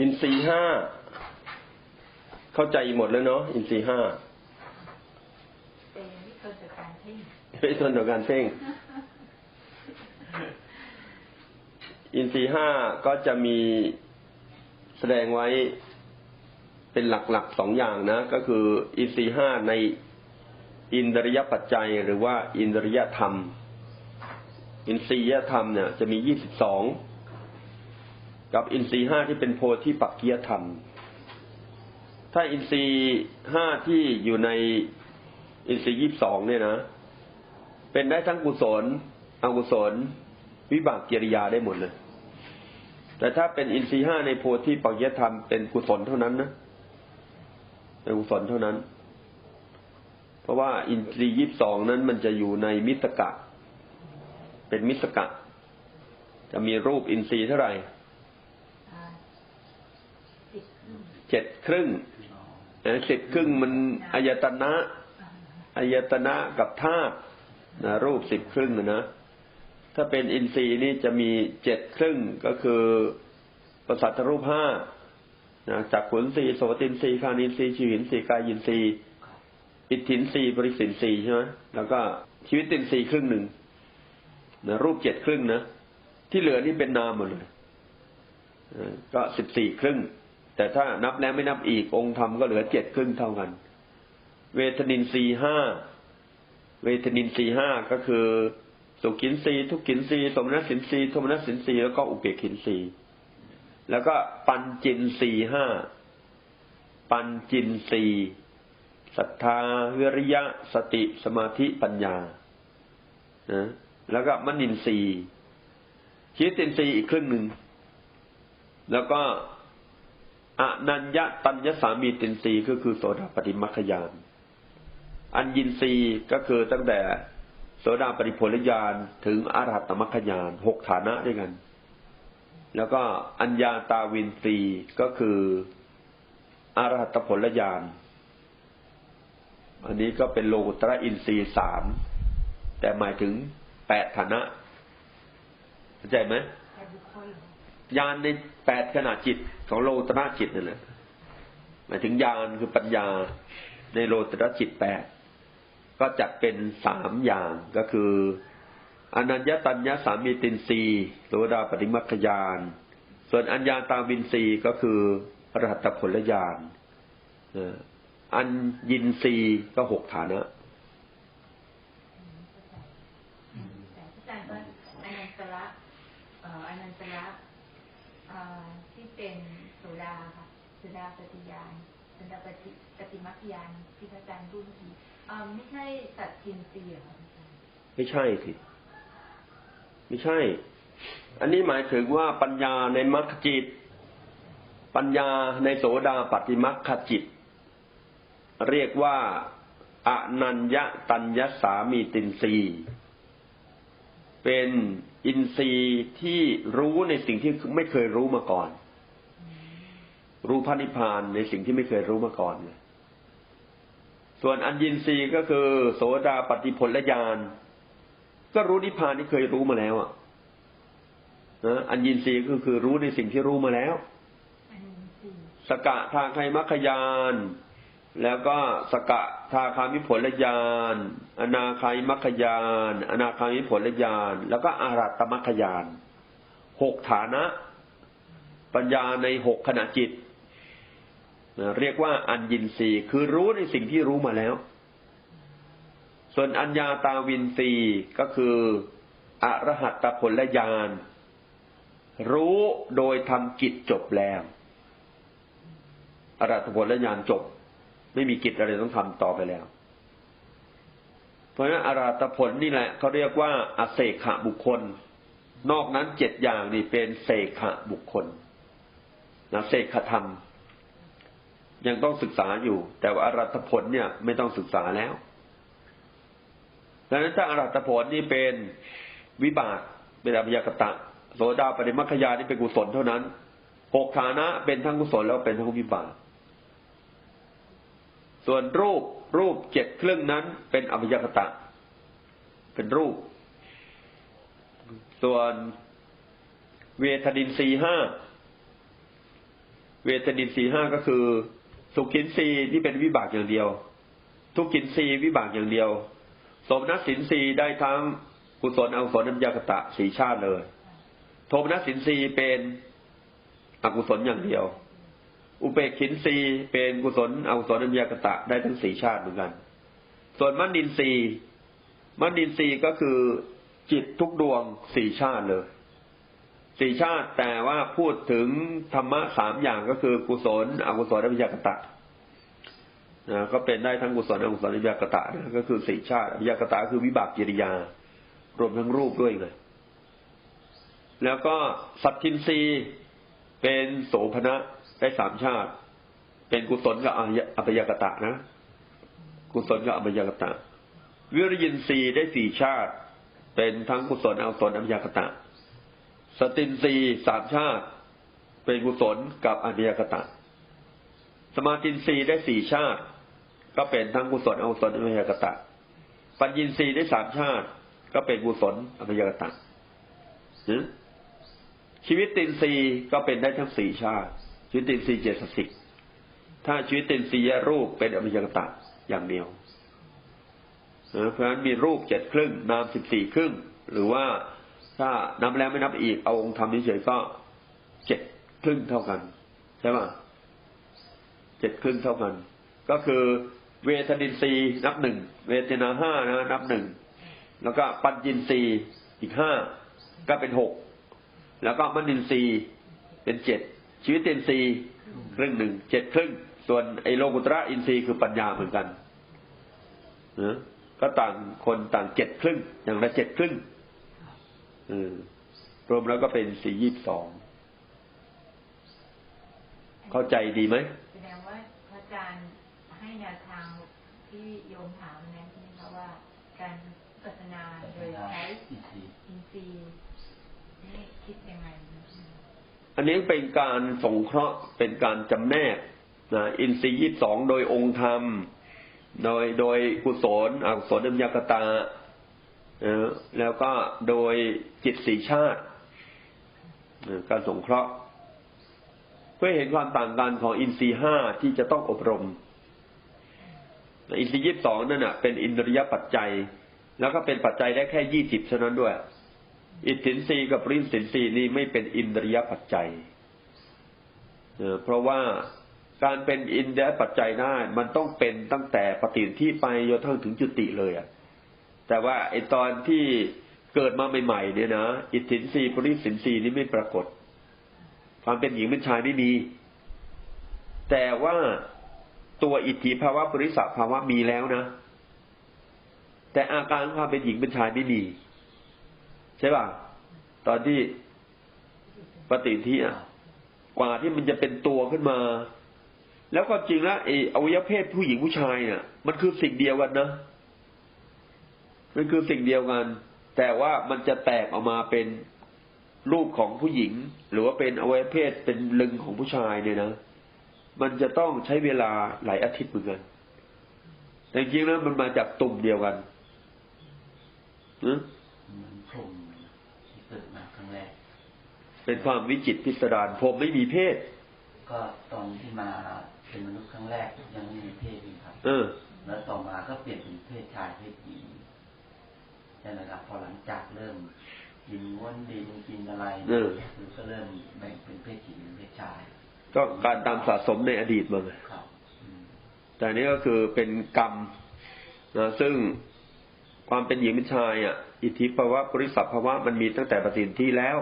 อินทรีห้าเข้าใจหมดแล้วเนาะอินทรีห้าเป็นวิทนจากการเพ่งไม่ทนต่อการเพ่ง อินทรีห้าก็จะมีแสดงไว้เป็นหลักๆสองอย่างนะ ก็คือ อินทรีห้าในอินทริยปัจจัยหรือว่าอินทริยธรรม อินทรียธรรมเนี่ยจะมียี่สิบสอง กับอินทรีห้าที่เป็นโพธิปักกียธรรม ถ้าอินทรีห้าที่อยู่ในอินทรีย์ยี่สิบสองเนี่ยนะ เป็นได้ทั้งกุศล อกุศล วิบากกิริยาได้หมดเลย แต่ถ้าเป็นอินทรีย์ห้าในโพธิปักกียธรรมเป็นกุศลเท่านั้นนะเป็นกุศลเท่านั้น เพราะว่าอินทรีย์ยี่สิบสองนั้นมันจะอยู่ในมิสกะ เป็นมิสกะ จะมีรูปอินทรีย์เท่าไหร่ อ่าสิบ เจ็ดครึ่งเอ่อสิบครึ่งมันอายตนะอายตนะกับธาตุนะรูปสิบครึ่งนะถ้าเป็นอินทรีย์นี่จะมีเจ็ดครึ่งก็คือประสัทรูปห้านะจากขุนทรีย์โสตินทรีย์คานินทรีย์ชีวินทรีย์กายินทรีย์อิทธินทรีย์บริสินทรีย์ใช่ไหมแล้วก็ชีวิตตินทรีย์ครึ่งหนึ่งนะรูปเจ็ดครึ่งนะที่เหลือนี่เป็นนามหมดเลยเออก็สิบสี่ครึ่ง แต่ถ้านับแล้วไม่นับอีกองค์ธรรมก็เหลือเจ็ดครึ่งเท่ากัน เวทนินทรีห้าเวทนินทรีห้าก็คือสุขินทรีทุกขินทรีสมนัสสินทรีโทมนัสสินทรีแล้วก็อุเบกขินทรีแล้วก็ปัญจินทรีห้าปัญจินทรีศรัทธาวิริยะ สติสมาธิปัญญานะแล้วก็มนินทรีย์ชีตินทรีย์อีกครึ่งหนึ่ง แล้วก็ อนัญญตัญญสามีตินรีก็คือโสดาปฏิมัคคยาน อัญญินรีก็คือตั้งแต่โสดาปฏิผลญาณถึงอรหัตตมัคคยานหกฐานะด้วยกัน แล้วก็อัญญาตาวินรีก็คืออรหัตผลญาณอันนี้ก็เป็นโลกุตระอินทรีสามแต่หมายถึงแปดฐานะเข้าใจไหม ญาณในแปดขณะจิตของโลตระจิตนั่นแหละหมายถึงญาณคือปัญญาในโลตระจิตแปดก็จัดเป็นสามอย่างก็คืออนัญญตัญญสามีตินรีโสดาปฏิมัคคยานส่วนอัญญาตาวินรีก็คืออรหัตผลญาณอ่ออัญญินรีก็หกฐานะ แต่อาจารย์ว่าอนันตระเอ่ออนันตระเอ่อที่เป็นโสดาค่ะโส ดาปฏิญาณโสดาปฏิปฏิมัคยานที่พระอาจารย์พูดเมื่อกี้เอ่ไม่ใช่สัตทินรีเหรอคะอาจารย์ไม่ใช่สิไม่ใช่ อันนี้หมายถึงว่าปัญญาในมรรคจิต ปัญญาในโสดาปฏิมัคคจิต เรียกว่าอนัญญตัญญสามีตินรีเป็นอินทรีย์ที่รู้ในสิ่งที่ไม่เคยรู้มาก่อน รู้พระนิพพานในสิ่งที่ไม่เคยรู้มาก่อนเลยส่วนอัญญินทรีย์ก็คือ โสดาปฏิผลญาณก็รู้นิพพานที่เคยรู้มาแล้วอะนะอัญญินทรีย์ก็คือรู้ในสิ่งที่รู้มาแล้วสกะทาคายมัคคยานแล้วก็สกะทาคามิผลญาณอนาคายมัคคยานอนาคามิผลญาณแล้วก็อารัตตมัคคยานหกฐานะ ปัญญาในหกขณะจิต เรียกว่าอัญญินรีคือรู้ในสิ่งที่รู้มาแล้ว ส่วนอัญญาตาวินรีก็คืออรหัตตผลญาณรู้โดยทำกิจจบแล้วอรหัตผลญาณจบ ไม่มีกิจอะไรต้องทำต่อไปแล้ว เพราะฉะนั้นอรหัตผลนี่แหละเขาเรียกว่าอเสขะบุคคล นอกนั้นเจ็ดอย่างนี่เป็นเสขะบุคคลนะเสขธรรม ยังต้องศึกษาอยู่ แต่ว่าอรัตผลเนี่ยไม่ต้องศึกษาแล้วดังนั้นถ้าอรัตผลนี่เป็นวิบากเป็นอภิยกตะโสดาปฏิมัคคยานี่เป็นกุศลเท่านั้นหกฐานะเป็นทั้งกุศลแล้วเป็นทั้งวิบาก ส่วนรูปรูปเจ็ดเครื่องนั้น เป็นอภิยกตะ เป็นรูป ส่วนเวทดินสีห้าเวทนินทรีห้าก็คือ สุขินทรีย์ที่เป็นวิบากอย่างเดียว ทุกขินรีวิบากอย่างเดียว สมนัสสินรีได้ทั้งกุศลอกุศลน้ำยากตะสีชาติเลย โทมนัสสินรีเป็นอกุศลอย่างเดียว อุเบกขินรีเป็นกุศลอกุศลน้ำยากตะได้ทั้งสีชาติเหมือนกัน ส่วนมนินรีย์มนินรีก็คือจิตทุกดวงสี่ชาติเลย สี่ชาติแต่ว่าพูดถึงธรรมะสามอย่างก็คือกุศล อกุศลและวิญญาณตะนะก็เป็นได้ทั้งกุศลอกุศลและวิญญาณตะนะก็คือสี่ชาติวิญญาณตะคือวิบากกิริยา รวมทั้งรูปด้วยเลยแล้วก็สัตทินรีเป็นโสภณะได้สามชาติ เป็นกุศลกับอัปยากตะนะ กุศลกับอัปยากตะ วิริยินทรีย์ได้สี่ชาติ เป็นทั้งกุศลอกุศลอัปยากตะ สตินรีสามชาติ เป็นกุศลกับอนิยกตะ สมาตินรีได้สี่ชาติ ก็เป็นทั้งกุศลอกุศลอนิยกตะ ปัญญินรีได้สามชาติ ก็เป็นกุศลอนิยกตะชีวิตตินรีก็เป็นได้ทั้งสี่ชาติ ชีวิตตินรีเจตสิกถ้าชีวิตตินรียรูปเป็นอนิยกตะอย่างเดียวเพราะฉะนั้นมีรูปเจ็ดครึ่งนามสิบสี่ครึ่ง หรือว่า ถ้านับแล้วไม่นับอีกเอาองค์ธรรมเฉยก็เจ็ดครึ่งเท่ากัน ใช่ไหมเจ็ดครึ่งเท่ากัน ก็คือเวทนินทรีนับหนึ่งเวทนาห้านะนับหนึ่งแล้วก็ปัญญินทรีอีกห้าก็เป็นหกแล้วก็มนินทรีเป็นเจ็ดชีวิตินทรีครึ่งหนึ่งเจ็ดครึ่ง ส่วนไอโลกุตระอินทรีย์คือปัญญาเหมือนกันนะก็ต่างคนต่างเจ็ดครึ่ง อย่างละเจ็ดครึ่ง รวมแล้วก็เป็นสี่ยี่สอง เข้าใจดีไหมแสดงว่าพระอาจารย์ให้แนวทางที่โยมถามนะใช่ไหมคะว่าการพัฒนาโดยใช้อินทรีย์นี่คิดยังไง อันนี้เป็นการสงเคราะห์เป็นการจำแนกนะอินทรีย์ยี่สองโดยองค์ธรรม โดยโดยกุศลอกุศลนิยกตา แล้วก็โดยจิตสีชาติการสงเคราะห์ เพื่อเห็นความต่างกันของอินทรีห้าที่จะต้องอบรม อินทรียี่สองนั่นน่ะ เป็นอินทรียปัจจัย แล้วก็เป็นปัจจัยได้แค่ยี่สิบเท่านั้นด้วย อิทธินรีกับปรินสินรีนี่ไม่เป็นอินทรียปัจจัยเพราะว่าการเป็นอินทรียปัจจัยได้มันต้องเป็นตั้งแต่ปฏิที่ไปจนถึงจุติเลยอะ แต่ว่าไอตอนที่เกิดมาใหม่ๆเนี่ยนะอิทธินรีปริสินรีนี่ไม่ปรากฏ ความเป็นหญิงเป็นชายไม่มี แต่ว่าตัวอิทธิภาวะปริสัภาวะมีแล้วนะ แต่อาการความเป็นหญิงเป็นชายไม่มีใช่ป่ะตอนที่ปฏิทิอะกว่าที่มันจะเป็นตัวขึ้นมา แล้วก็จริงแล้วไอ้อวัยวะเพศผู้หญิงผู้ชายเนี่ยมันคือสิ่งเดียวกันนะ มันคือสิ่งเดียวกัน แต่ว่ามันจะแตกออกมาเป็นรูปของผู้หญิง หรือว่าเป็นอวัยวะเพศเป็นลึงของผู้ชายเนี่ยนะมันจะต้องใช้เวลาหลายอาทิตย์เหมือนกันแต่จริงๆแล้วมันมาจากตุ่มเดียวกันนะมันพรมที่เกิดมาครั้งแรกเป็นความวิจิตพิสดารพรมไม่มีเพศ ก็ตอนที่มาเป็นมนุษย์ครั้งแรกยังไม่มีเพศครับ เออ แล้วต่อมาก็เปลี่ยนเป็นเพศชายเพศหญิง ช่ไหมครับพอหลังจากเริ่มกินง้วนดินกินอะไรคือก็เริ่มแบ่งเป็นเพศหญิงเพศชาย ก็การตามสะสมในอดีตมาแต่นี้ก็คือเป็นกรรมนะซึ่งความเป็นหญิงเป็นชายอะ อิทธิภาวะบริสัทภาวะมันมีตั้งแต่ปฏิทินที่แล้ว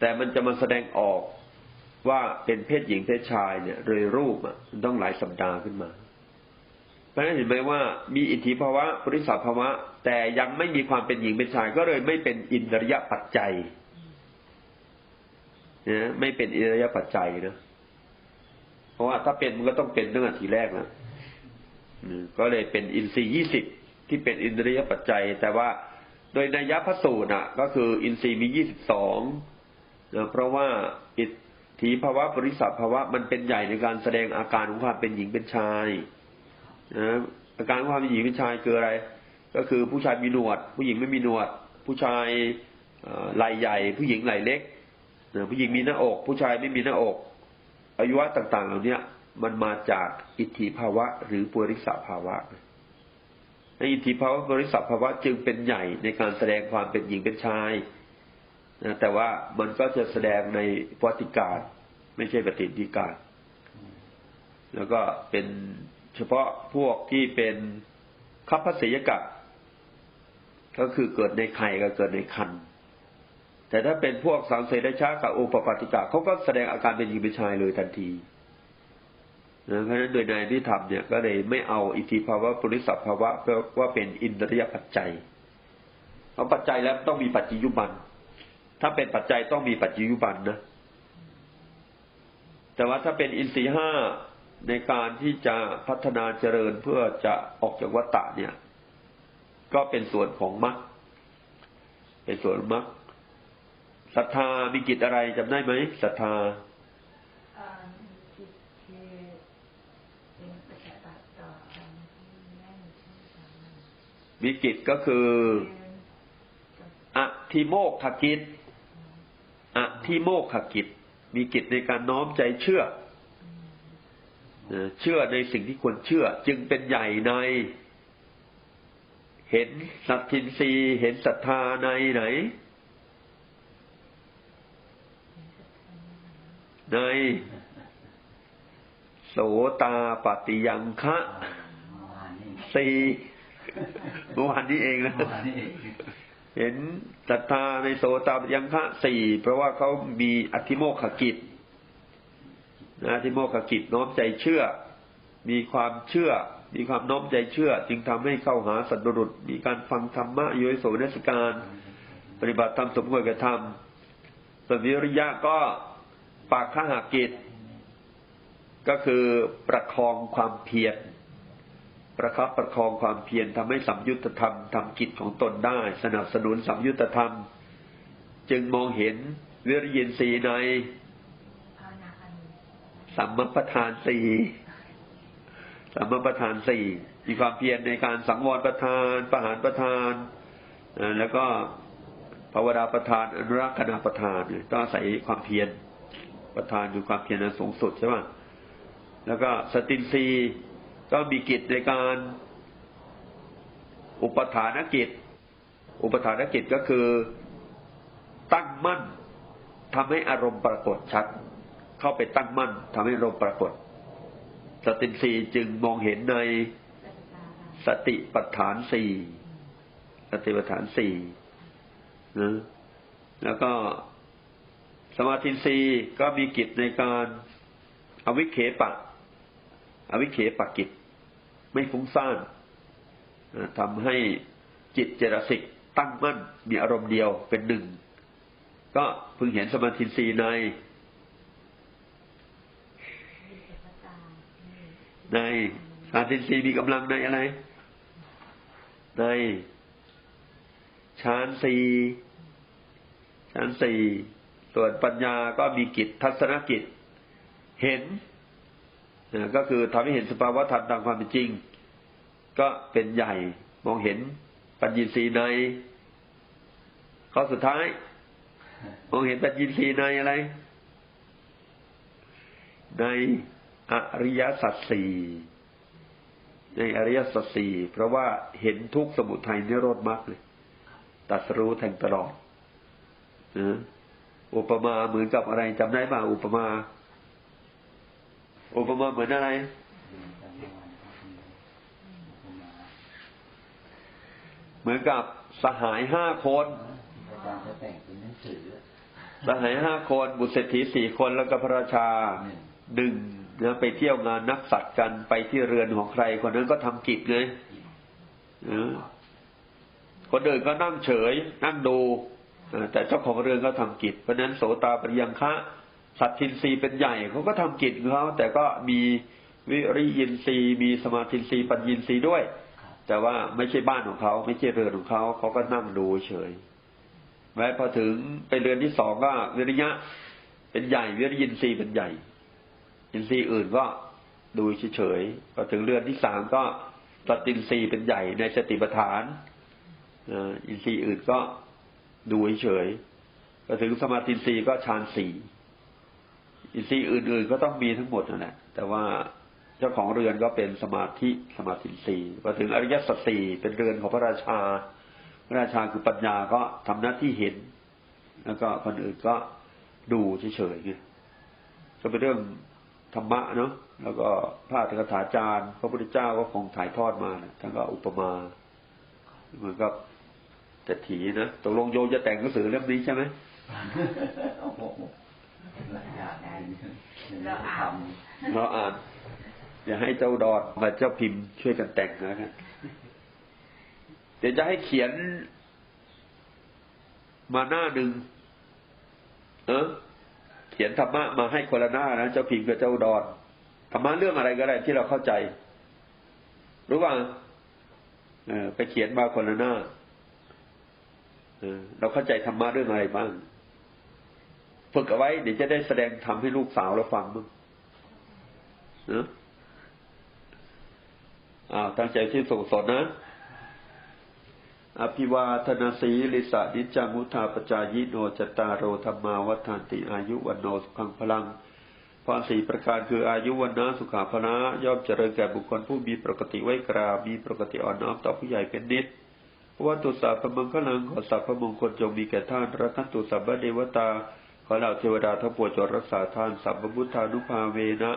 แต่มันจะมาแสดงออกว่าเป็นเพศหญิงเพศชายเนี่ยโดยรูปอะมันต้องหลายสัปดาห์ขึ้นมา เพราะนั้นเห็นไหมว่ามีอิทธิภาวะปริสัทภาวะ แต่ยังไม่มีความเป็นหญิงเป็นชายก็เลยไม่เป็นอินทรียปัจจัยนะไม่เป็นอินทรียปัจจัยนะเพราะว่าถ้าเป็นมันก็ต้องเป็นตั้งแต่ทีแรกนะก็เลยเป็นอินทรีย์ยี่สิบที่เป็นอินทรียปัจจัย แต่ว่าโดยนัยยะพระสูตรอะ ก็คืออินทรีย์มียี่สิบสองนะเพราะว่าอิทธิภาวะปริสัทภาวะมันเป็นใหญ่ในการแสดงอาการของความเป็นหญิงเป็นชาย นะอาการความเป็นหญิงเป็นชายคืออะไร ก็คือผู้ชายมีหนวด ผู้หญิงไม่มีหนวด ผู้ชายไหล่ใหญ่ ผู้หญิงไหล่เล็กนะผู้หญิงมีหน้าอก ผู้ชายไม่มีหน้าอกอายุวะต่าง ๆ เหล่านี้มันมาจากอิทธิภาวะ หรือปุริสภาวะในอิทธิภาวะปุริสภาวะจึงเป็นใหญ่ในการแสดงความเป็นหญิงเป็นชายนะแต่ว่ามันก็จะแสดงในวัติการไม่ใช่ปฏิทิการ แล้วก็เป็น เฉพาะพวกที่เป็นคัพพสิยกะก็คือเกิดในไข่กับเกิดในคัน แต่ถ้าเป็นพวกสังเสริชากับอุปปาติกะเขาก็แสดงอาการเป็นหญิงเป็นชายเลยทันทีนะเพราะฉะนั้นโดยในที่ทำเนี่ยก็เลยไม่เอาอิทธิภาวะปุริสัพภาวะว่าเป็นอินทรียปัจจัยเพราปัจจัยแล้วต้องมีปัจจิยุบัน ถ้าเป็นปัจจัยต้องมีปัจจิยุบันนะ แต่ว่าถ้าเป็นอินทรีห้า ในการที่จะพัฒนาเจริญเพื่อจะออกจากวัฏฏะเนี่ย ก็เป็นส่วนของมรรคเป็นส่วนมรรคศรัทธามีกิจอะไรจำได้ไหมศรัทธาเอ่อจิตคือเป็นปฏิบัติต่ออันที่แม่หนูชื่อสามัญมีกิจก็คืออธิโมกขกิจอธิโมกขกิจมีกิจในการน้อมใจเชื่อ เอ่อเชื่อในสิ่งที่ควรเชื่อ จึงเป็นใหญ่ใน เห็นสัตทินรีเห็นศรัทธาในไหน ใน โสตาปฏิยังคะเมื่อวานนี่สี่เมื่อวานนี้เองนะเมื่อวานนี่เองเห็นศรัทธาในโสตาปฏิยังคะสี่เพราะว่าเขามีอธิโมกขกิจ นะอธิโมกขกิจน้อมใจเชื่อ มีความเชื่อ มีความน้อมใจเชื่อ จึงทำให้เข้าหาสัตบุรุษ มีการฟังธรรมะโยยโสนสการ ปฏิบัติธรรมสมควรกับธรรมส่วนวิริยะก็ปากขหากิจ ก็คือประคองความเพียรประคับประคองความเพียรทำให้สัมยุตธรรมทำกิจของตนได้ สนับสนุนสัมยุตธรรม จึงมองเห็นวิริยินทรีย์ใน สัมมประธานสี่สัมมประธานสี่มีความเพียรในการสังวรประธาน ประหารประธานแล้วก็ภาวนาประธานอนุรักษณาประธานต้องอาศัยความเพียรประธานอยู่ความเพียรนั้นสูงสุดใช่ไหมแล้วก็สตินรีก็มีกิจในการอุปทานกิจ อุปทานกิจก็คือตั้งมั่นทำให้อารมณ์ปรากฏชัด เข้าไปตั้งมั่นทำให้อารมปรากฏ สตินรีจึงมองเห็นในสติปัฏฐานสี่สติปัฏฐานสี่นะแล้วก็สมาธิสีก็มีกิจในการอวิเคปะอวิเคปะกิจ ไม่ฟุ้งซ่านทำให้จิตเจตสิกตั้งมั่นมีอารมณ์เดียวเป็นหนึ่ง ก็พึงเห็นสมาธิสีใน วิปัสสนา ในสมาธิสีมีกำลังในอะไร ในฌานสี่ฌานสี่ส่วนปัญญาก็มีกิจทัศนกิจ เห็นนะก็คือทำให้เห็นสภาวะธรรมตามความเป็นจริง ก็เป็นใหญ่มองเห็นปัญญีสีในข้อสุดท้าย มองเห็นปัญญีสีในอะไร ใน อริยสัจสี่ในอริยสัจสี่เพราะว่าเห็นทุกสมุทัยนิโรธมรรคเลยตัดสรู้แทงตลอดนะอุปมาเหมือนกับอะไรจำได้ป่ะอุปมา อุปมาเหมือนอะไร เหมือนกับสหายห้าคนอาจารย์จะแต่งเป็นหนังสือสหายห้าคน บุตรเศรษฐีสี่คนแล้วก็พระราชาหนึ่ง นะไปเที่ยวงานนักสัตว์กันไปที่เรือนของใครคนนั้นก็ทำกิจเลยคนอื่นก็นั่งเฉย นั่งดูแต่เจ้าของเรือนก็ทำกิจเพราะนั้นโสตาปริยังคะสัตทินรีเป็นใหญ่เขาก็ทำกิจของเขาแต่ก็มีวิริยินทรีมีสมาธินรีปัญญินทรีด้วย แต่ว่าไม่ใช่บ้านของเขาไม่ใช่เรือนของเขาเขาก็นั่งดูเฉยไว้พอถึงไปเรือนที่สองก็วิริยะเป็นใหญ่วิริยินทรีเป็นใหญ่ อินทรีย์อื่นก็ดูเฉยๆพอถึงเรือนที่สามก็สตินทรีย์เป็นใหญ่ในสติปัฏฐานอินทรีย์อื่นก็ดูเฉยพอถึงสมาธินสี่ก็ฌานสี่อินทรีย์อื่นๆก็ต้องมีทั้งหมดนั่นแหละแต่ว่าเจ้าของเรือนก็เป็นสมาธิสมาธินสี่พอถึงอริยสัจสี่เป็นเรือนของพระราชา พระราชาคือปัญญาก็ทำหน้าที่เห็น แล้วก็คนอื่นก็ดูเฉยๆไงก็เป็นเรื่อง ธรรมะเนาะแล้วก็พระอัตถกถาจารย์ พระพุทธเจ้าก็คงถ่ายทอดมานะท่านก็อุปมาเหมือนกับแต่ถีนะตกลงโยจะแต่งหนังสือเล่มนี้ใช่ไหมโอ้โหหลายอย่างเลยเราอ่านเราอ่านอย่าให้เจ้าดอดกับเจ้าพิมพ์ช่วยกันแต่งนะกันเดี๋ยวจะให้เขียนมาหน้าหนึ่งเออเขียนธรรมะมาให้คนละหน้านะเจ้าพิมพ์กับเจ้าดอดธรรมะเรื่องอะไรก็ได้ที่เราเข้าใจ รู้ป่ะไปเขียนมาคนละหน้าเราเข้าใจธรรมะเรื่องอะไรบ้างฝึกเอาไว้เดี๋ยวจะได้แสดงทำให้ลูกสาวเราฟังมั้งนะอ้าวตั้งใจที่สุสดนะ อภิวาทนาสีลิสานิจจามุธาปจายิโนจตารโรธรรมาวัฏานติอายุวันโนสุขังพลังพรสี่ประการคืออายุวันนะสุขาพนะย่อมเจริญแก่บุคคลผู้มีปกติไว้กราบมีปกติอ่อนน้อมต่อผู้ใหญ่เป็นนิดเพราะว่าตุสาพมังคลังขอสัพพมงคลจงมีแก่ท่านรัตนตุสัพพเดวตา ขอเหล่าเทวดาทั้งปวงจงรักษาท่านสัพพุทธานุภาเวนะ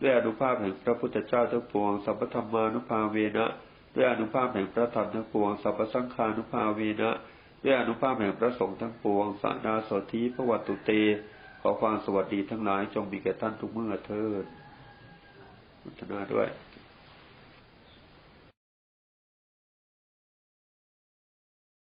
ด้วยอนุภาพแห่งพระพุทธเจ้าทั้งปวงสัพพธรรมานุภาเวนะ ด้วยอนุภาพแห่งพระธรรมทั้งปวงสัพพสังฆานุภาเวนะด้วยอนุภาพแห่งพระสงฆ์ทั้งปวงสานาสธีพระวัตตุเต ขอความสวัสดีทั้งหลายจงมีแก่ท่านทุกเมื่อเทิดพัฒนาด้วย